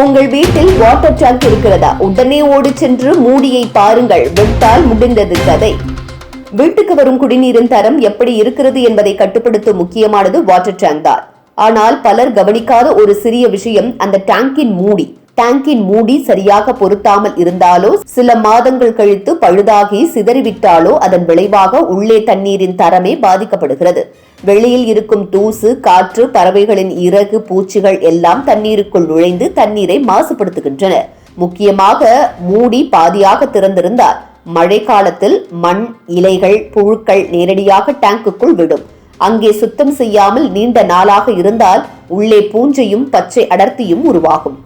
உங்கள் வீட்டில் water tank இருக்கிறதா? உடனே ஓடி சென்று மூடியை பாருங்கள். விட்டால் முடிந்தது கதை. வீட்டுக்கு வரும் குடிநீரின் தரம் எப்படி இருக்கிறது என்பதை கட்டுப்படுத்தும் முக்கியமானது வாட்டர் டேங்க் தான். ஆனால் பலர் கவனிக்காத ஒரு சிறிய விஷயம் அந்த டேங்கின் மூடி. டேங்கின் மூடி சரியாக பொருத்தாமல் இருந்தாலோ சில மாதங்கள் கழித்து பழுதாகி சிதறிவிட்டாலோ அதன் விளைவாக உள்ளே தண்ணீரின் தரமே பாதிக்கப்படுகிறது. வெளியில் இருக்கும் தூசு காற்று பறவைகளின் இறகு பூச்சிகள் எல்லாம் தண்ணீருக்குள் நுழைந்து தண்ணீரை மாசுபடுத்துகின்றன. முக்கியமாக மூடி பாதியாக திறந்திருந்தால் மழை காலத்தில் மண் இலைகள் புழுக்கள் நேரடியாக டேங்குக்குள் விடும். அங்கே சுத்தம் செய்யாமல் நீண்ட நாளாக இருந்தால் உள்ளே பூஞ்சையும் பச்சை அடர்த்தியும் உருவாகும்.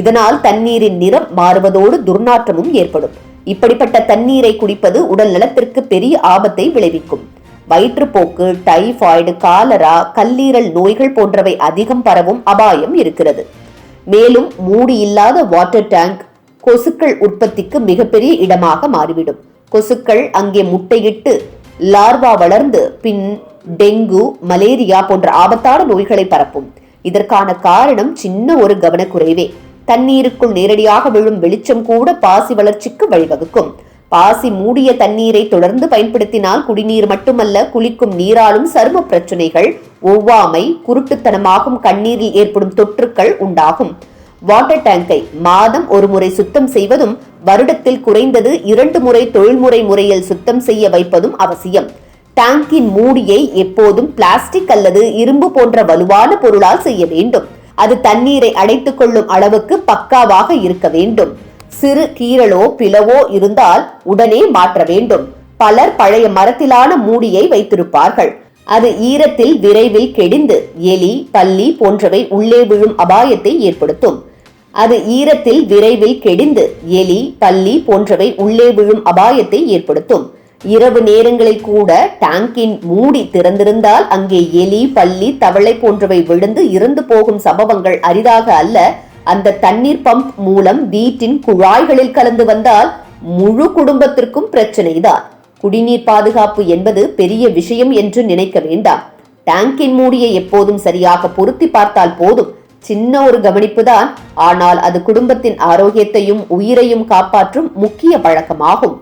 இதனால் தண்ணீரின் நிறம் மாறுவதோடு துர்நாற்றமும் ஏற்படும். இப்படிப்பட்ட தண்ணீரை குடிப்பது உடல் நலத்திற்கு பெரிய ஆபத்தை விளைவிக்கும். வயிற்றுப்போக்கு டைஃபாய்டு காலரா கல்லீரல் நோய்கள் போன்றவை அதிகம் பரவும் அபாயம் இருக்கிறது. மேலும் மூடி இல்லாத வாட்டர் டேங்க் கொசுக்கள் உற்பத்திக்கு மிகப்பெரிய இடமாக மாறிவிடும். கொசுக்கள் அங்கே முட்டையிட்டு லார்வா வளர்ந்து பின் டெங்கு மலேரியா போன்ற ஆபத்தான நோய்களை பரப்பும். இதற்கான காரணம் சின்ன ஒரு கவனக்குறைவே. தண்ணீருக்குள் நேரடியாக விழும் வெளிச்சம் கூட பாசி வளர்ச்சிக்கு வழிவகுக்கும். பாசி மூடிய தண்ணீரை தொடர்ந்து பயன்படுத்தினால் குடிநீர் மட்டுமல்ல குளிக்கும் நீராலும் சரும பிரச்சனைகள் ஒவ்வாமை குருட்டுத்தனமாகும் கண்ணீரில் ஏற்படும் தொற்றுக்கள் உண்டாகும். வாட்டர் டேங்கை மாதம் ஒரு முறை சுத்தம் செய்வதும் வருடத்தில் குறைந்தது இரண்டு முறை தொழில்முறை முறையில் சுத்தம் செய்ய வைப்பதும் அவசியம். டேங்கின் மூடியை எப்போதும் பிளாஸ்டிக் அல்லது இரும்பு போன்ற வலுவான பொருளால் செய்ய வேண்டும். அது தண்ணீரை அடைத்துக் கொள்ளும் அளவுக்கு பக்காவாக இருக்க வேண்டும். சிறு கீறலோ பிளவோ இருந்தால் உடனே மாற்ற வேண்டும். பலர் பழைய மரத்திலான மூடியை வைத்திருப்பார்கள். அது ஈரத்தில் விரைவில் கெடிந்து எலி பல்லி போன்றவை உள்ளே விழும் அபாயத்தை ஏற்படுத்தும். அது ஈரத்தில் விரைவில் கெடிந்து எலி பல்லி போன்றவை உள்ளே விழும் அபாயத்தை ஏற்படுத்தும். இரவு நேரங்களில் கூட டேங்கின் மூடி திறந்திருந்தால் அங்கே எலி பல்லி தவளை போன்றவை விழுந்து இறந்து போகும் சம்பவங்கள் அரிதாக அல்ல. அந்த தண்ணீர் பம்ப் மூலம் வீட்டின் குழாய்களில் கலந்து வந்தால் முழு குடும்பத்திற்கும் பிரச்சனைதான். குடிநீர் பாதுகாப்பு என்பது பெரிய விஷயம் என்று நினைக்க வேண்டாம். டேங்கின் மூடியை எப்போதும் சரியாக பொருத்தி பார்த்தால் போதும். சின்ன ஒரு கவனிப்பு தான் ஆனால் அது குடும்பத்தின் ஆரோக்கியத்தையும் உயிரையும் காப்பாற்றும் முக்கிய பழக்கமாகும்.